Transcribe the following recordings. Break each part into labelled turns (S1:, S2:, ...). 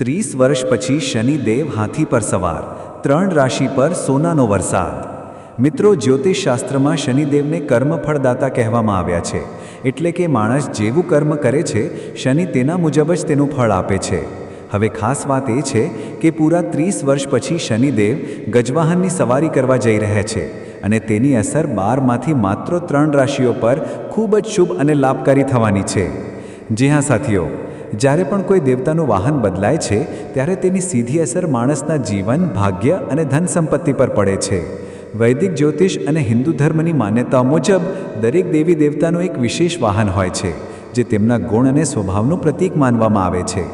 S1: ત્રીસ વર્ષ પછી શનિદેવ હાથી પર સવાર, ત્રણ રાશિ પર સોનાનો વરસાદ. મિત્રો, જ્યોતિષશાસ્ત્રમાં શનિદેવને કર્મફળદાતા કહેવામાં આવ્યા છે, એટલે કે માણસ જેવું કર્મ કરે છે, શનિ તેના મુજબ જ તેનું ફળ આપે છે. હવે ખાસ વાત એ છે કે પૂરા ત્રીસ વર્ષ પછી શનિદેવ ગજવાહનની સવારી કરવા જઈ રહ્યા છે અને તેની અસર બારમાંથી માત્ર ત્રણ રાશિઓ પર ખૂબ જ શુભ અને લાભકારી થવાની છે. જી હા, સાથીઓ જ્યારે પણ કોઈ દેવતાનું વાહન બદલાય છે, ત્યારે તેની સીધી અસર માણસના જીવન, ભાગ્ય અને ધન સંપત્તિ પર પડે છે. વૈદિક જ્યોતિષ અને હિન્દુ ધર્મની માન્યતા મુજબ, દરેક દેવી દેવતાનું એક વિશેષ વાહન હોય છે, જે તેમના ગુણ અને સ્વભાવનું પ્રતીક માનવામાં આવે છે.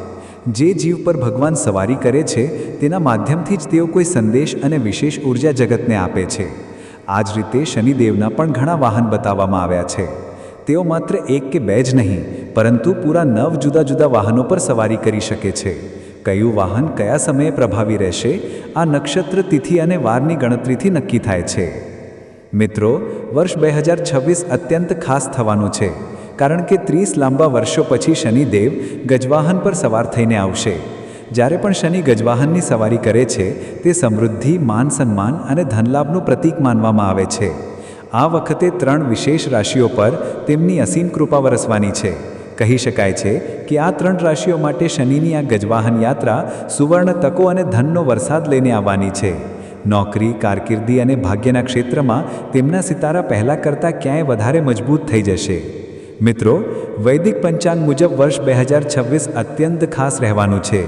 S1: જે જીવ પર ભગવાન સવારી કરે છે, તેના માધ્યમથી જ તેઓ કોઈ સંદેશ અને વિશેષ ઊર્જા જગતને આપે છે. આ જ રીતે શનિદેવના પણ ઘણા વાહન બતાવવામાં આવ્યા છે. તેઓ માત્ર એક કે બે જ નહીં પરંતુ પૂરા નવ જુદા જુદા વાહનો પર સવારી કરી શકે છે. કયું વાહન કયા સમયે પ્રભાવી રહેશે, આ નક્ષત્ર તિથિ અને વારની ગણતરીથી નક્કી થાય છે. મિત્રો, વર્ષ બે હજાર છવ્વીસ અત્યંત ખાસ થવાનું છે, કારણ કે ત્રીસ લાંબા વર્ષો પછી શનિદેવ ગજવાહન પર સવાર થઈને આવશે. જ્યારે પણ શનિ ગજવાહનની સવારી કરે છે, તે સમૃદ્ધિ, માન સન્માન અને ધનલાભનું પ્રતીક માનવામાં આવે છે. આ વખતે ત્રણ વિશેષ રાશિઓ પર તેમની અસીમ કૃપા વરસવાની છે. કહી શકાય છે કે આ ત્રણ રાશિઓ માટે શનિની આ ગજવાહન યાત્રા સુવર્ણ તકો અને ધનનો વરસાદ લઈને આવવાની છે. નોકરી, કારકિર્દી અને ભાગ્યના ક્ષેત્રમાં તેમના સિતારા પહેલાં કરતાં ક્યાંય વધારે મજબૂત થઈ જશે. મિત્રો, વૈદિક પંચાંગ મુજબ વર્ષ બે હજાર છવ્વીસ અત્યંત ખાસ રહેવાનું છે.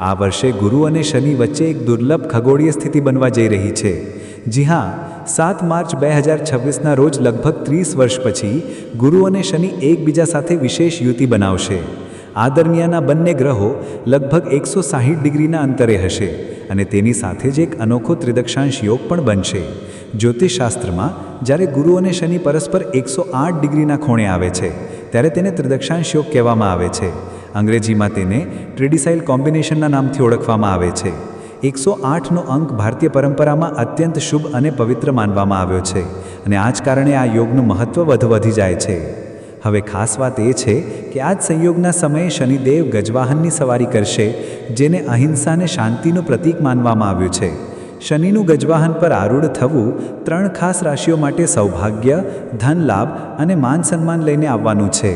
S1: આ વર્ષે ગુરુ અને શનિ વચ્ચે એક દુર્લભ ખગોળીય સ્થિતિ બનવા જઈ રહી છે. જી હા, સાત માર્ચ બે હજાર છવ્વીસના રોજ લગભગ ત્રીસ વર્ષ પછી ગુરુ અને શનિ એકબીજા સાથે વિશેષ યુતિ બનાવશે. આ દરમિયાન બંને ગ્રહો લગભગ એકસો સાહીઠ ડિગ્રીના અંતરે હશે અને તેની સાથે જ એક અનોખો ત્રિદક્ષાંશ યોગ પણ બનશે. જ્યોતિષશાસ્ત્રમાં, જ્યારે ગુરુ અને શનિ પરસ્પર એકસો આઠ ડિગ્રીના ખૂણે આવે છે, ત્યારે તેને ત્રિદક્ષાંશ યોગ કહેવામાં આવે છે. અંગ્રેજીમાં તેને ટ્રેડિસાઇલ કોમ્બિનેશનના નામથી ઓળખવામાં આવે છે. એકસો આઠનો અંક ભારતીય પરંપરામાં અત્યંત શુભ અને પવિત્ર માનવામાં આવ્યો છે અને આ જ કારણે આ યોગનું મહત્ત્વ વધુ વધી જાય છે. હવે ખાસ વાત એ છે કે આ જ સંયોગના સમયે શનિદેવ ગજવાહનની સવારી કરશે, જેને અહિંસાને શાંતિનું પ્રતીક માનવામાં આવ્યું છે. શનિનું ગજવાહન પર આરૂઢ થવું ત્રણ ખાસ રાશિઓ માટે સૌભાગ્ય ધન લાભ અને માન સન્માન લઈને આવવાનું છે.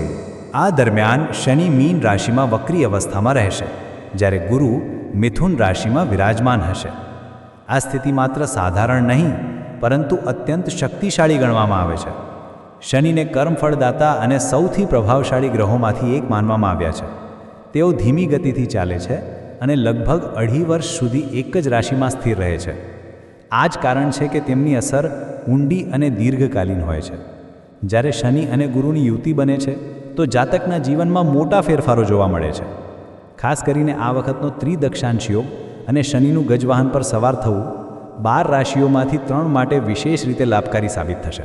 S2: આ દરમિયાન શનિ મીન રાશિમાં વક્રી અવસ્થામાં રહેશે, જ્યારે ગુરુ મિથુન રાશિમાં વિરાજમાન હશે. આ સ્થિતિ માત્ર સાધારણ નહીં, પરંતુ અત્યંત શક્તિશાળી ગણવામાં આવે છે. શનિને કર્મફળદાતા અને સૌથી પ્રભાવશાળી ગ્રહોમાંથી એક માનવામાં આવ્યા છે. તેઓ ધીમી ગતિથી ચાલે છે અને લગભગ અઢી વર્ષ સુધી એક જ રાશિમાં સ્થિર રહે છે. આ જ કારણ છે કે તેમની અસર ઊંડી અને દીર્ઘકાલીન હોય છે. જ્યારે શનિ અને ગુરુની યુતિ બને છે તો જાતકના જીવનમાં મોટા ફેરફારો જોવા મળે છે. ખાસ કરીને આ વખતનો ત્રિદક્ષાંશ યોગ અને શનિનું ગજવાહન પર સવાર થવું બાર રાશિઓમાંથી ત્રણ માટે વિશેષ રીતે લાભકારી સાબિત થશે.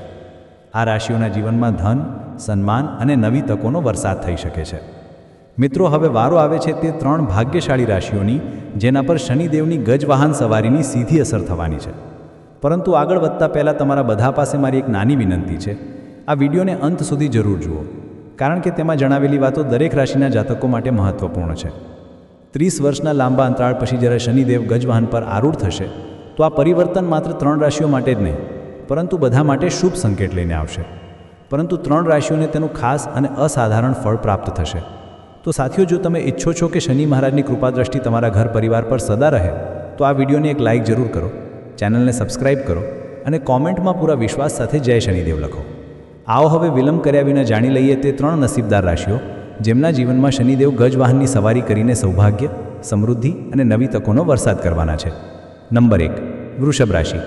S2: આ રાશિઓના જીવનમાં ધન, સન્માન અને નવી તકોનો વરસાદ થઈ શકે છે. મિત્રો, હવે વારો આવે છે તે ત્રણ ભાગ્યશાળી રાશિઓની, જેના પર શનિદેવની ગજવાહન સવારીની સીધી અસર થવાની છે. પરંતુ આગળ વધતા પહેલાં તમારા બધા પાસે મારી એક નાની વિનંતી છે. આ વિડીયોને અંત સુધી જરૂર જુઓ. કારણ કે તેમાં જણાવેલી વાતો દરેક રાશિના જાતકો માટે મહત્વપૂર્ણ છે. ત્રીસ વર્ષના લાંબા અંતરાળ પછી જ્યારે શનિદેવ ગજવાહન પર આરૂઢ થશે, તો આ પરિવર્તન માત્ર ત્રણ રાશિઓ માટે જ નહીં, પરંતુ બધા માટે શુભ સંકેત લઈને આવશે. પરંતુ ત્રણ રાશિઓને તેનું ખાસ અને અસાધારણ ફળ પ્રાપ્ત થશે. તો સાથીઓ, જો તમે ઈચ્છો છો કે શનિ મહારાજની કૃપા દ્રષ્ટિ તમારા ઘર પરિવાર પર સદા રહે, તો આ વિડીયોને એક લાઇક જરૂર કરો, ચેનલને સબસ્ક્રાઇબ કરો અને કોમેન્ટમાં પૂરા વિશ્વાસ સાથે જય શનિદેવ લખો. આવો હવે વિલંબ કર્યા વિના જાણી લઈએ તે ત્રણ નસીબદાર રાશિઓ, જેમના જીવનમાં શનિદેવ ગજવાહનની સવારી કરીને સૌભાગ્ય, સમૃદ્ધિ અને નવી તકોનો વરસાદ કરવાના છે. નંબર એક, વૃષભ રાશિ.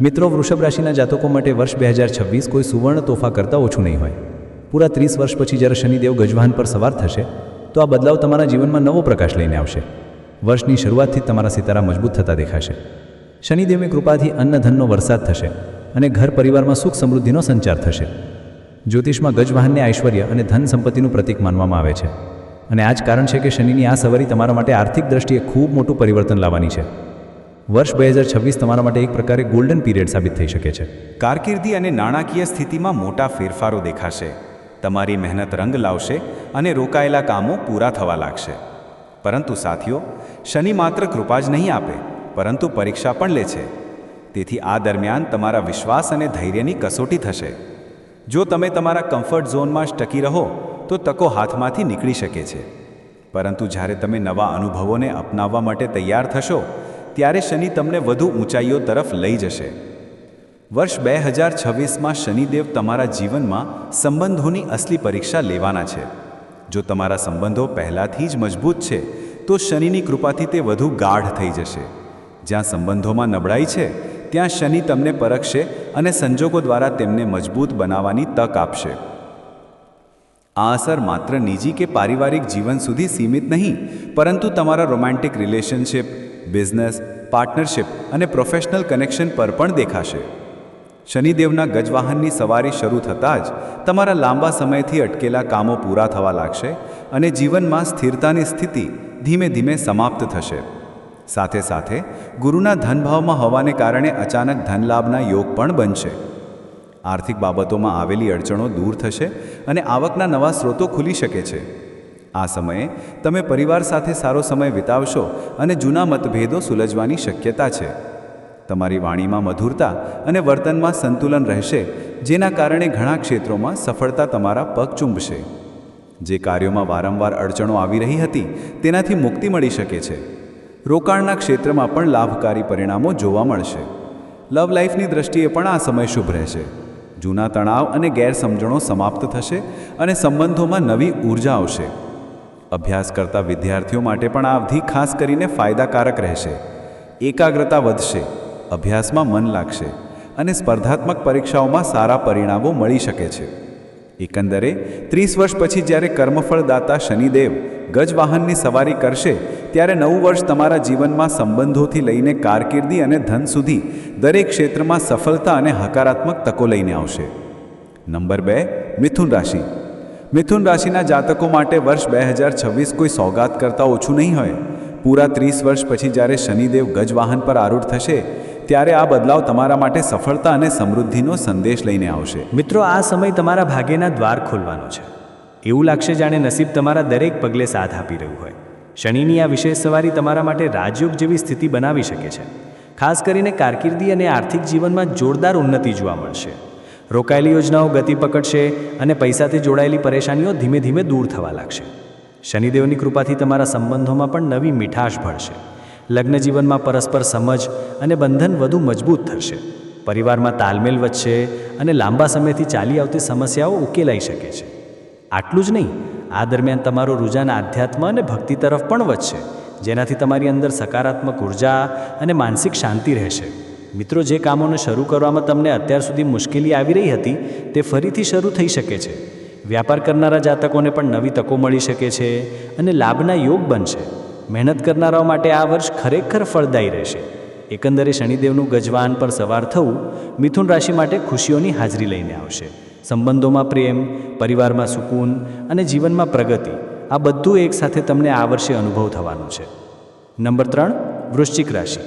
S2: મિત્રો, વૃષભ રાશિના જાતકો માટે વર્ષ બે હજાર છવ્વીસ કોઈ સુવર્ણ તોફા કરતાં ઓછું નહીં હોય. પૂરા ત્રીસ વર્ષ પછી જ્યારે શનિદેવ ગજવાહન પર સવાર થશે, તો આ બદલાવ તમારા જીવનમાં નવો પ્રકાશ લઈને આવશે. વર્ષની શરૂઆતથી તમારા સિતારા મજબૂત થતા દેખાશે. શનિદેવની કૃપાથી અન્નધનનો વરસાદ થશે. અને ઘર પરિવારમાં સુખ સમૃદ્ધિનો સંચાર થશે. જ્યોતિષમાં ગજવાહનને ઐશ્વર્ય અને ધન સંપત્તિનું પ્રતીક માનવામાં આવે છે. અને આ જ કારણ છે કે શનિની આ સવારી તમારા માટે આર્થિક દ્રષ્ટિએ ખૂબ મોટું પરિવર્તન લાવવાની છે. વર્ષ બે હજાર છવ્વીસ તમારા માટે એક પ્રકારે ગોલ્ડન પીરિયડ સાબિત થઈ શકે છે.
S1: કારકિર્દી અને નાણાકીય સ્થિતિમાં મોટા ફેરફારો દેખાશે. તમારી મહેનત રંગ લાવશે અને રોકાયેલા કામો પૂરા થવા લાગશે. પરંતુ સાથીઓ, શનિ માત્ર કૃપા જ નહીં આપે, પરંતુ પરીક્ષા પણ લે છે. તેથી આ દરમિયાન તમારા વિશ્વાસ અને ધૈર્યની કસોટી થશે. જો તમે તમારા કમ્ફર્ટ ઝોનમાં જ ટકી રહો, તો તકો હાથમાંથી નીકળી શકે છે. પરંતુ જ્યારે તમે નવા અનુભવોને અપનાવવા માટે તૈયાર થશો, ત્યારે શનિ તમને વધુ ઊંચાઈઓ તરફ લઈ જશે. વર્ષ બે હજાર છવ્વીસમાં શનિદેવ તમારા જીવનમાં સંબંધોની અસલી પરીક્ષા લેવાના છે. જો તમારા સંબંધો પહેલાંથી જ મજબૂત છે, તો શનિની કૃપાથી તે વધુ ગાઢ થઈ જશે. જ્યાં સંબંધોમાં નબળાઈ છે ત્યાં શનિ તમને પરખશે અને સંજોગો દ્વારા તેમને મજબૂત બનાવવાની તક આપશે. આ અસર માત્ર નિજી કે પારિવારિક જીવન સુધી સીમિત નહીં, પરંતુ તમારા રોમેન્ટિક રિલેશનશિપ, બિઝનેસ, પાર્ટનરશિપ અને પ્રોફેશનલ કનેક્શન પર પણ દેખાશે. શનિદેવના ગજવાહનની સવારી શરૂ થતાં જ તમારા લાંબા સમયથી અટકેલા કામો પૂરા થવા લાગશે અને જીવનમાં સ્થિરતાની સ્થિતિ ધીમે ધીમે સમાપ્ત થશે. સાથે સાથે ગુરુના ધનભાવમાં હોવાને કારણે અચાનક ધનલાભના યોગ પણ બનશે. આર્થિક બાબતોમાં આવેલી અડચણો દૂર થશે અને આવકના નવા સ્રોતો ખુલી શકે છે. આ સમયે તમે પરિવાર સાથે સારો સમય વિતાવશો અને જૂના મતભેદો સુલજવાની શક્યતા છે. તમારી વાણીમાં મધુરતા અને વર્તનમાં સંતુલન રહેશે, જેના કારણે ઘણા ક્ષેત્રોમાં સફળતા તમારા પગ ચૂંબશે. જે કાર્યોમાં વારંવાર અડચણો આવી રહી હતી, તેનાથી મુક્તિ મળી શકે છે. રોકાણના ક્ષેત્રમાં પણ લાભકારી પરિણામો જોવા મળશે. લવ લાઈફની દ્રષ્ટિએ પણ આ સમય શુભ રહેશે. જૂના તણાવ અને ગેરસમજણો સમાપ્ત થશે અને સંબંધોમાં નવી ઊર્જા આવશે. અભ્યાસ કરતા વિદ્યાર્થીઓ માટે પણ આ અવધિ ખાસ કરીને ફાયદાકારક રહેશે. એકાગ્રતા વધશે, અભ્યાસમાં મન લાગશે અને સ્પર્ધાત્મક પરીક્ષાઓમાં સારા પરિણામો મળી શકે છે. એકંદરે, ત્રીસ વર્ષ પછી જ્યારે કર્મફળદાતા શનિદેવ ગજવાહનની સવારી કરશે, ત્યારે નવું વર્ષ તમારા જીવનમાં સંબંધોથી લઈને કારકિર્દી અને ધન સુધી દરેક ક્ષેત્રમાં સફળતા અને હકારાત્મક તકો લઈને આવશે. નંબર બે, મિથુન રાશિ. મિથુન રાશિના જાતકો માટે વર્ષ બે હજાર છવ્વીસ કોઈ સોગાત કરતાં ઓછું નહીં હોય. પૂરા ત્રીસ વર્ષ પછી જ્યારે શનિદેવ ગજવાહન પર આરૂઢ થશે ત્યારે આ બદલાવ તમારા માટે સફળતા અને સમૃદ્ધિનો સંદેશ લઈને આવશે.
S2: મિત્રો, આ સમય તમારા ભાગ્યના દ્વાર ખોલવાનો છે. એવું લાગશે જાણે નસીબ તમારા દરેક પગલે સાથ આપી રહ્યું હોય. શનિની આ વિશેષ સવારી તમારા માટે રાજયોગ જેવી સ્થિતિ બનાવી શકે છે. ખાસ કરીને કારકિર્દી અને આર્થિક જીવનમાં જોરદાર ઉન્નતિ જોવા મળશે. રોકાયેલી યોજનાઓ ગતિ પકડશે અને પૈસાથી જોડાયેલી પરેશાનીઓ ધીમે ધીમે દૂર થવા લાગશે. શનિદેવની કૃપાથી તમારા સંબંધોમાં પણ નવી મીઠાશ ભળશે. લગ્ન જીવનમાં પરસ્પર સમજ અને બંધન વધુ મજબૂત થશે. પરિવારમાં તાલમેલ વધશે અને લાંબા સમયથી ચાલી આવતી સમસ્યાઓ ઉકેલાઈ શકે છે. આટલું જ નહીં, આ દરમિયાન તમારું રુઝાન આધ્યાત્મ અને ભક્તિ તરફ પણ વધશે, જેનાથી તમારી અંદર સકારાત્મક ઊર્જા અને માનસિક શાંતિ રહેશે. મિત્રો, જે કામોને શરૂ કરવામાં તમને અત્યાર સુધી મુશ્કેલી આવી રહી હતી, તે ફરીથી શરૂ થઈ શકે છે. વ્યાપાર કરનારા જાતકોને પણ નવી તકો મળી શકે છે અને લાભના યોગ બનશે. મહેનત કરનારાઓ માટે આ વર્ષ ખરેખર ફળદાયી રહેશે. એકંદરે શનિદેવનું ગજવાન પર સવાર થવું મિથુન રાશિ માટે ખુશીઓની હાજરી લઈને આવશે. સંબંધોમાં પ્રેમ, પરિવારમાં સુકૂન અને જીવનમાં પ્રગતિ, આ બધું એકસાથે તમને આ વર્ષે અનુભવ થવાનો છે. નંબર ત્રણ, વૃશ્ચિક રાશિ.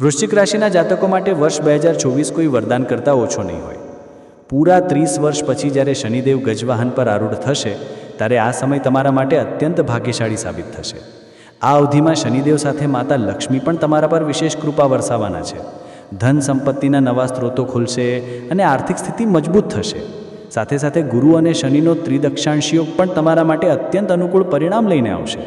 S2: વૃશ્ચિક રાશિના જાતકો માટે વર્ષ બે હજાર ચોવીસ કોઈ વરદાન કરતાં ઓછો નહીં હોય. પૂરા ત્રીસ વર્ષ પછી જ્યારે શનિદેવ ગજવાહન પર આરૂઢ થશે, ત્યારે આ સમય તમારા માટે અત્યંત ભાગ્યશાળી સાબિત થશે. આ અવધિમાં શનિદેવ સાથે માતા લક્ષ્મી પણ તમારા પર વિશેષ કૃપા વરસાવવાના છે. ધન સંપત્તિના નવા સ્ત્રોતો ખુલશે અને આર્થિક સ્થિતિ મજબૂત થશે. સાથે સાથે ગુરુ અને શનિનો ત્રિદક્ષાંશ પણ તમારા માટે અત્યંત અનુકૂળ પરિણામ લઈને આવશે.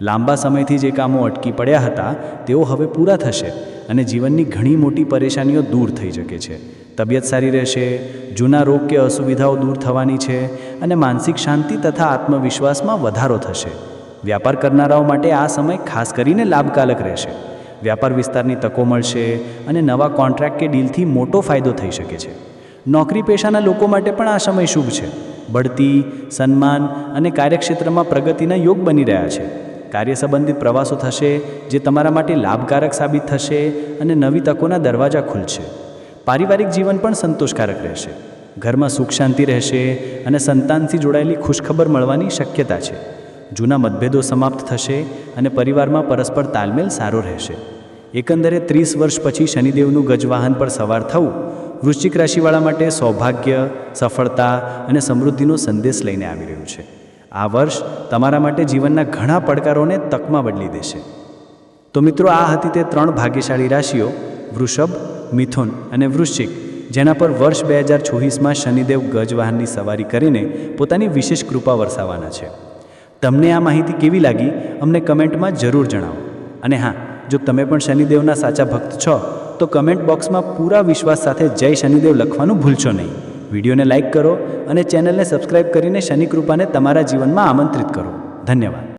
S2: લાંબા સમયથી જે કામો અટકી પડ્યા હતા, તેઓ હવે પૂરા થશે અને જીવનની ઘણી મોટી પરેશાનીઓ દૂર થઈ શકે છે. તબિયત સારી રહેશે, જૂના રોગ કે અસુવિધાઓ દૂર થવાની છે અને માનસિક શાંતિ તથા આત્મવિશ્વાસમાં વધારો થશે. વ્યાપાર કરનારાઓ માટે આ સમય ખાસ કરીને લાભકારક રહેશે. વ્યાપાર વિસ્તારની તકો મળશે અને નવા કોન્ટ્રાક્ટ કે ડીલથી મોટો ફાયદો થઈ શકે છે. નોકરી પેશાના લોકો માટે પણ આ સમય શુભ છે. બઢતી, સન્માન અને કાર્યક્ષેત્રમાં પ્રગતિના યોગ બની રહ્યા છે. કાર્ય સંબંધિત પ્રવાસો થશે જે તમારા માટે લાભકારક સાબિત થશે અને નવી તકોના દરવાજા ખુલશે. પારિવારિક જીવન પણ સંતોષકારક રહેશે. ઘરમાં સુખ શાંતિ રહેશે અને સંતાનથી જોડાયેલી ખુશખબર મળવાની શક્યતા છે. જૂના મતભેદો સમાપ્ત થશે અને પરિવારમાં પરસ્પર તાલમેલ સારો રહેશે. એકંદરે ત્રીસ વર્ષ પછી શનિદેવનું ગજવાહન પર સવાર થવું વૃશ્ચિક રાશિવાળા માટે સૌભાગ્ય, સફળતા અને સમૃદ્ધિનો સંદેશ લઈને આવી રહ્યું છે.
S1: આ વર્ષ તમારા માટે જીવનના ઘણા પડકારોને તકમાં બદલી દેશે. તો મિત્રો, આ હતી તે ત્રણ ભાગ્યશાળી રાશિઓ, વૃષભ, મિથુન અને વૃશ્ચિક, જેના પર વર્ષ બે હજાર ચોવીસમાં શનિદેવ ગજવાહનની સવારી કરીને પોતાની વિશેષ કૃપા વરસાવવાના છે. તમને આ માહિતી કેવી લાગી, અમને કમેન્ટમાં જરૂર જણાવો. અને હા, જો તમે પણ શનિદેવના સાચા ભક્ત છો, તો કમેન્ટ બોક્સમાં પૂરા વિશ્વાસ સાથે જય શનિદેવ લખવાનું ભૂલશો નહીં. વિડીયોને લાઇક કરો અને ચેનલને સબસ્ક્રાઇબ કરીને શનિ કૃપાને તમારા જીવનમાં આમંત્રિત કરો. ધન્યવાદ.